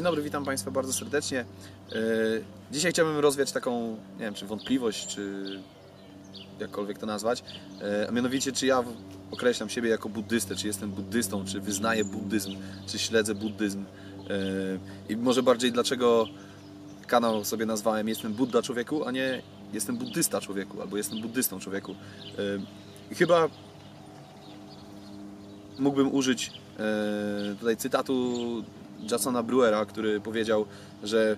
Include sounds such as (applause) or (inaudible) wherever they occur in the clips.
dobry, witam Państwa bardzo serdecznie. E, Dzisiaj chciałbym rozwiać taką, nie wiem, czy wątpliwość, czy jakkolwiek to nazwać, e, a mianowicie, czy ja określam siebie jako buddystę, czy jestem buddystą, czy wyznaję buddyzm, czy śledzę buddyzm. E, I może bardziej dlaczego kanał sobie nazwałem Jestem Buddha człowieku, a nie Jestem buddysta człowieku, albo Jestem buddystą człowieku. I chyba mógłbym użyć tutaj cytatu Jasona Brewera, który powiedział, że,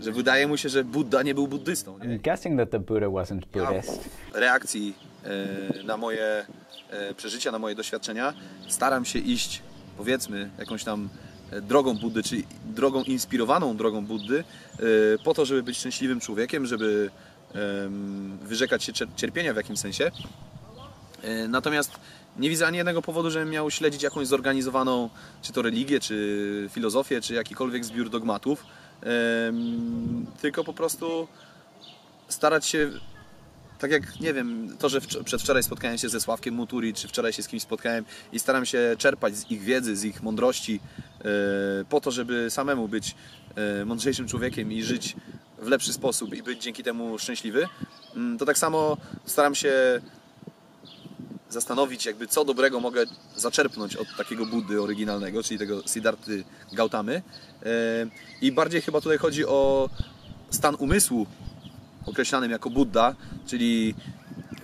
że wydaje mu się, że Buddha nie był buddystą. Nie? I'm guessing that the Buddha wasn't Ja Buddhist. w reakcji e, na moje e, przeżycia, na moje doświadczenia staram się iść, powiedzmy, jakąś tam e, drogą Buddy, czy drogą inspirowaną drogą Buddy, e, po to, żeby być szczęśliwym człowiekiem, żeby wyrzekać się cier- cierpienia w jakimś sensie. E, Natomiast nie widzę ani jednego powodu, żebym miał śledzić jakąś zorganizowaną, czy to religię, czy filozofię, czy jakikolwiek zbiór dogmatów. Tylko po prostu starać się tak jak, nie wiem, to, że wczo- przedwczoraj spotkałem się ze Sławkiem Muturi, czy wczoraj się z kimś spotkałem i staram się czerpać z ich wiedzy, z ich mądrości, e, po to, żeby samemu być e, mądrzejszym człowiekiem i żyć w lepszy sposób i być dzięki temu szczęśliwy, mm, to tak samo staram się zastanowić, jakby co dobrego mogę zaczerpnąć od takiego Buddy oryginalnego, czyli tego Siddharty Gautamy. E, I bardziej chyba tutaj chodzi o stan umysłu określanym jako Buddha, czyli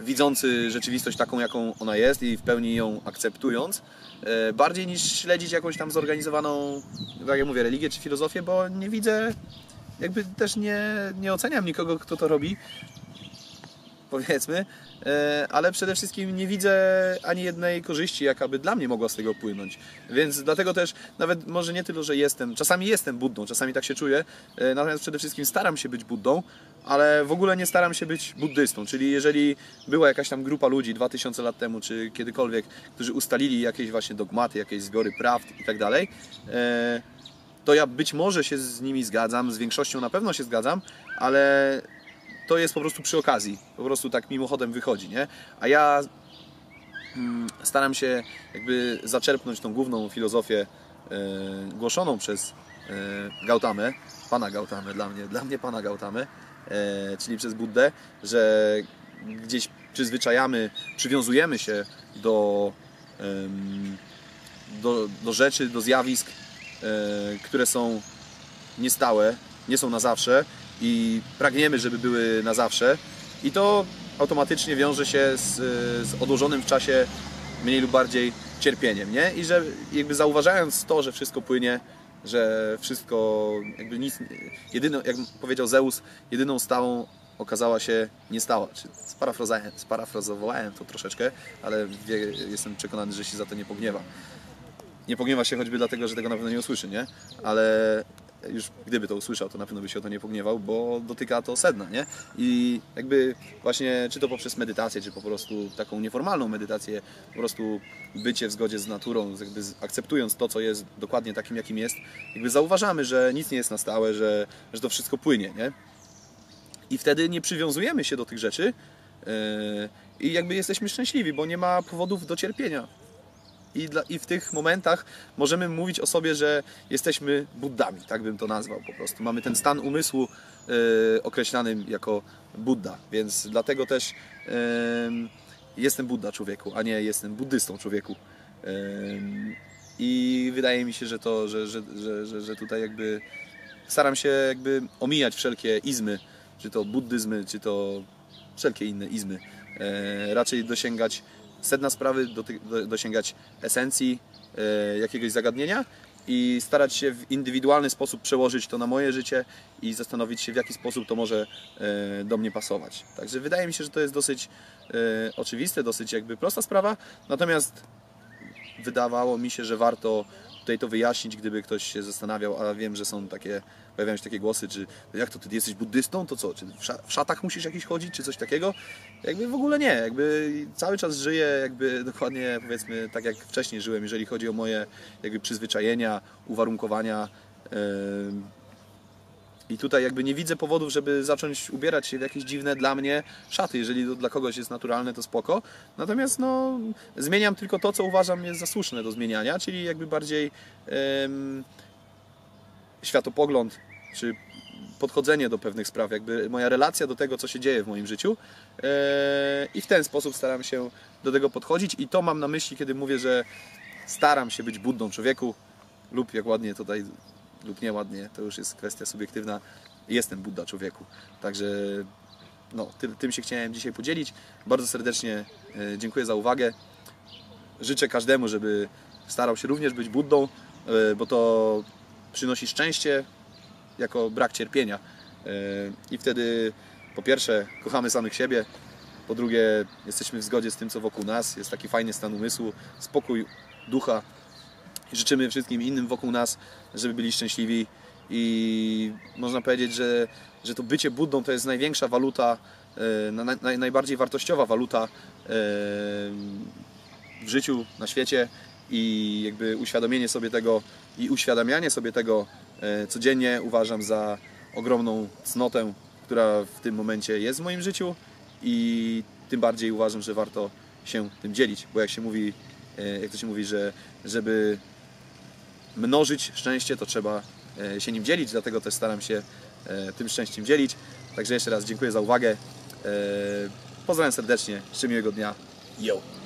widzący rzeczywistość taką, jaką ona jest i w pełni ją akceptując, e, bardziej niż śledzić jakąś tam zorganizowaną, tak jak mówię, religię czy filozofię, bo nie widzę, jakby też nie, nie oceniam nikogo, kto to robi, powiedzmy, e, ale przede wszystkim nie widzę ani jednej korzyści, jaka by dla mnie mogła z tego płynąć. Więc dlatego też nawet może nie tyle, że jestem, czasami jestem Buddą, czasami tak się czuję, e, natomiast przede wszystkim staram się być Buddą, ale w ogóle nie staram się być buddystą. Czyli jeżeli była jakaś tam grupa ludzi 2000 lat temu, czy kiedykolwiek, którzy ustalili jakieś właśnie dogmaty, jakieś zbiory prawd i tak dalej, e, to ja być może się z nimi zgadzam, z większością na pewno się zgadzam, ale to jest po prostu przy okazji, po prostu tak mimochodem wychodzi, nie? A ja mm, staram się jakby zaczerpnąć tą główną filozofię e, głoszoną przez e, Gautamę, pana Gautamę dla mnie, dla mnie pana Gautamę, e, czyli przez Buddę, że gdzieś przyzwyczajamy, przywiązujemy się do, do, do rzeczy, do zjawisk, które są niestałe, nie są na zawsze i pragniemy, żeby były na zawsze i to automatycznie wiąże się z, z odłożonym w czasie mniej lub bardziej cierpieniem, nie? I że jakby zauważając to, że wszystko płynie, że wszystko jakby nic, jedyną, jak powiedział Zeus, jedyną stałą okazała się niestała. Czy sparafrazowałem, sparafrazowałem to troszeczkę, ale wie, jestem przekonany, że się za to nie pogniewa nie pogniewa się choćby dlatego, że tego na pewno nie usłyszy, nie? Ale już gdyby to usłyszał, to na pewno by się o to nie pogniewał, bo dotyka to sedna, nie? I jakby właśnie, czy to poprzez medytację, czy po prostu taką nieformalną medytację, po prostu bycie w zgodzie z naturą, jakby akceptując to, co jest dokładnie takim, jakim jest, jakby zauważamy, że nic nie jest na stałe, że, że to wszystko płynie, nie? I wtedy nie przywiązujemy się do tych rzeczy yy, i jakby jesteśmy szczęśliwi, bo nie ma powodów do cierpienia. I, dla, I w tych momentach możemy mówić o sobie, że jesteśmy Buddami, tak bym to nazwał po prostu. Mamy ten stan umysłu yy, określany jako Buddha, więc dlatego też yy, jestem Buddha człowieku, a nie jestem buddystą człowieku. I wydaje mi się, że to, że, że, że, że, że tutaj jakby staram się jakby omijać wszelkie izmy, czy to buddyzmy, czy to wszelkie inne izmy. E, raczej dosięgać sedna sprawy, doty, do, dosięgać esencji e, jakiegoś zagadnienia i starać się w indywidualny sposób przełożyć to na moje życie i zastanowić się, w jaki sposób to może e, do mnie pasować. Także wydaje mi się, że to jest dosyć e, oczywiste, dosyć jakby prosta sprawa, natomiast wydawało mi się, że warto tutaj to wyjaśnić, gdyby ktoś się zastanawiał, a wiem, że są takie, pojawiają się takie głosy, czy jak to ty jesteś buddystą, to co, czy w sza- w szatach musisz jakiś chodzić, czy coś takiego? Jakby w ogóle nie, jakby cały czas żyję jakby (laughs) dokładnie powiedzmy tak jak wcześniej żyłem, jeżeli chodzi o moje jakby przyzwyczajenia, uwarunkowania. I tutaj jakby nie widzę powodów, żeby zacząć ubierać się w jakieś dziwne dla mnie szaty. Jeżeli to dla kogoś jest naturalne, to spoko. Natomiast no, zmieniam tylko to, co uważam jest za słuszne do zmieniania, czyli jakby bardziej em, światopogląd, czy podchodzenie do pewnych spraw, jakby moja relacja do tego, co się dzieje w moim życiu. E, I w ten sposób staram się do tego podchodzić i to mam na myśli, kiedy mówię, że staram się być buddą człowieku lub jak ładnie tutaj, lub nieładnie, to już jest kwestia subiektywna, jestem Budda człowieku. Także no, tym, tym się chciałem dzisiaj podzielić. Bardzo serdecznie e, dziękuję za uwagę. Życzę każdemu, żeby starał się również być Buddą, e, bo to przynosi szczęście jako brak cierpienia. E, I wtedy po pierwsze kochamy samych siebie, po drugie jesteśmy w zgodzie z tym, co wokół nas. Jest taki fajny stan umysłu, spokój ducha. Życzymy wszystkim innym wokół nas, żeby byli szczęśliwi i można powiedzieć, że, że to bycie Buddą to jest największa waluta, e, na- naj, najbardziej wartościowa waluta e, w życiu, na świecie i jakby uświadomienie sobie tego i uświadamianie sobie tego e, codziennie uważam za ogromną cnotę, która w tym momencie jest w moim życiu i tym bardziej uważam, że warto się tym dzielić, bo jak się mówi, e, jak to się mówi, że żeby mnożyć szczęście, to trzeba e, się nim dzielić, dlatego też staram się tym szczęściem dzielić. Także jeszcze raz dziękuję za uwagę. Pozdrawiam serdecznie, życzę miłego dnia. Yo!